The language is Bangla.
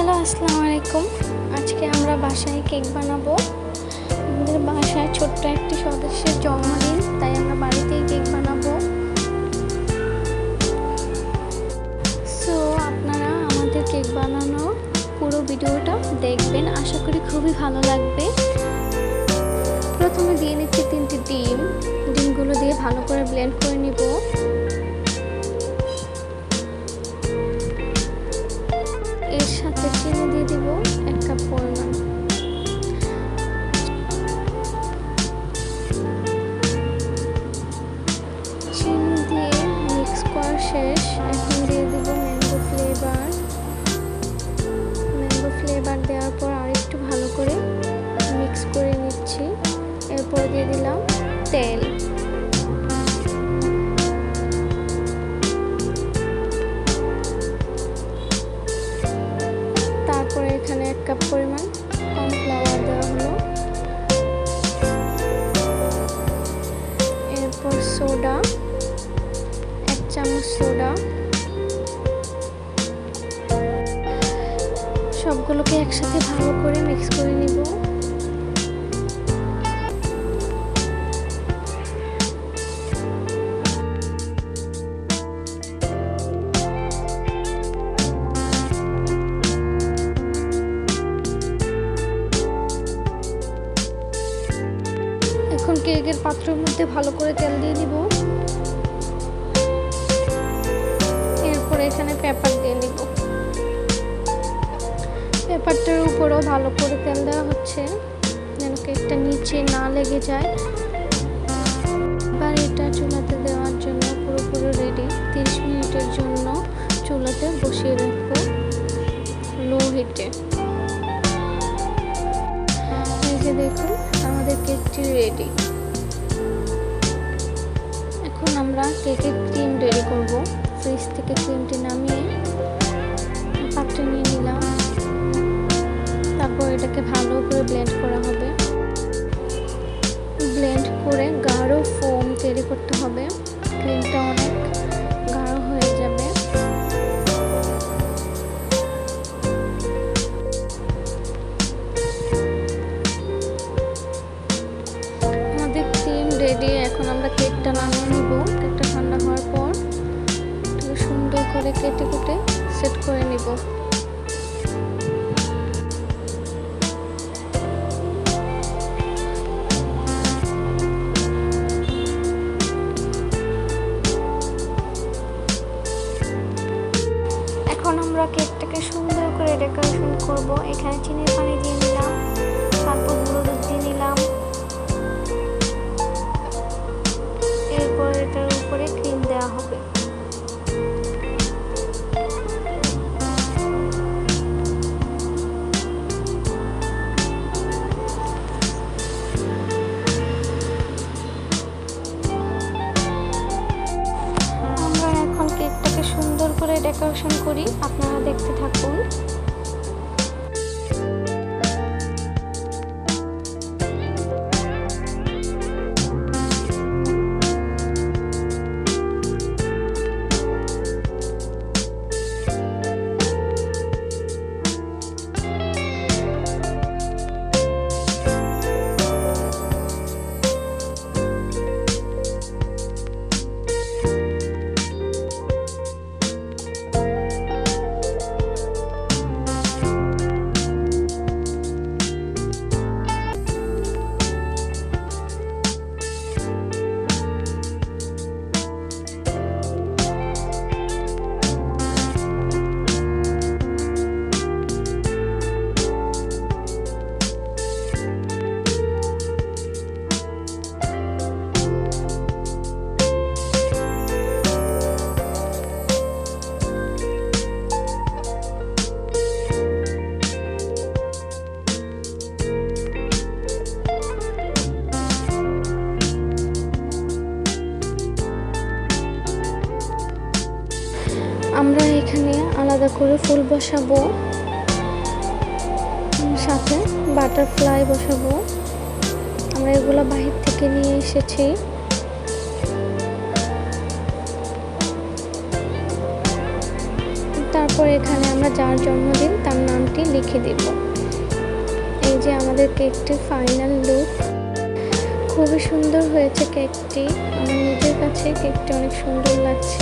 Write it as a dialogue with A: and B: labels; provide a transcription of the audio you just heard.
A: হ্যালো, আসসালামু আলাইকুম। আজকে আমরা বাসায় কেক বানাবো। আমাদের বাসায় ছোট্ট একটি সদস্যের জন্মদিন, তাই আমরা বাড়িতেই কেক বানাবো। সো আপনারা আমাদের কেক বানানো পুরো ভিডিওটা দেখবেন। আশা করি খুবই ভালো লাগবে। প্রথমে দিয়ে নিচ্ছি তিনটি ডিম। ডিমগুলো দিয়ে ভালো করে ব্লেন্ড করে নিব। দিয়ে দিলাম তেল। তারপরে এখানে এক কাপ পরিমাণ কর্নফ্লাওয়ার দেওয়া হলো। এরপর সোডা। কেকের পাত্রের মধ্যে ভালো করে তেল দিয়ে দিব এরপর এখানে পেপার দিয়ে নিব। পেপারটার উপরও ভালো করে তেল দেওয়া হচ্ছে, যেন কেকটা নিচে না লেগে যায়। এবার এটা চুলাতে দেওয়ার জন্য পুরোপুরি রেডি তিরিশ মিনিটের জন্য চুলাতে বসিয়ে রাখব লো হিটে এই দেখুন, আমাদের কেকটি রেডি আমরা কেকের ক্রিম রেডি করব। ফ্রিজ থেকে ক্রিমটি নামিয়ে পাত্রে নিয়ে নিলাম। তারপর এটাকে ভালো করে ব্লেন্ড করা হবে। করে কেটে কুটে সেট করে নিব। এখন আমরা কেকটাকে সুন্দর করে ডেকোরেশন করব। এখানে চিনির পানি দিয়ে নিলাম তারপর গুঁড়ো ডেকোরেশন করি আপনারা দেখতে থাকুন। আমরা এখানে আলাদা করে ফুল বসাবো। সাথে বাটারফ্লাই বসাবো। আমরা এগুলো বাহির থেকে নিয়ে এসেছি। তারপর এখানে আমরা যার জন্মদিন তার নামটি লিখে দেব। এই যে আমাদের কেকটির ফাইনাল লুক। খুবই সুন্দর হয়েছে কেকটি। আমার নিজের কাছে কেকটি অনেক সুন্দর লাগছে।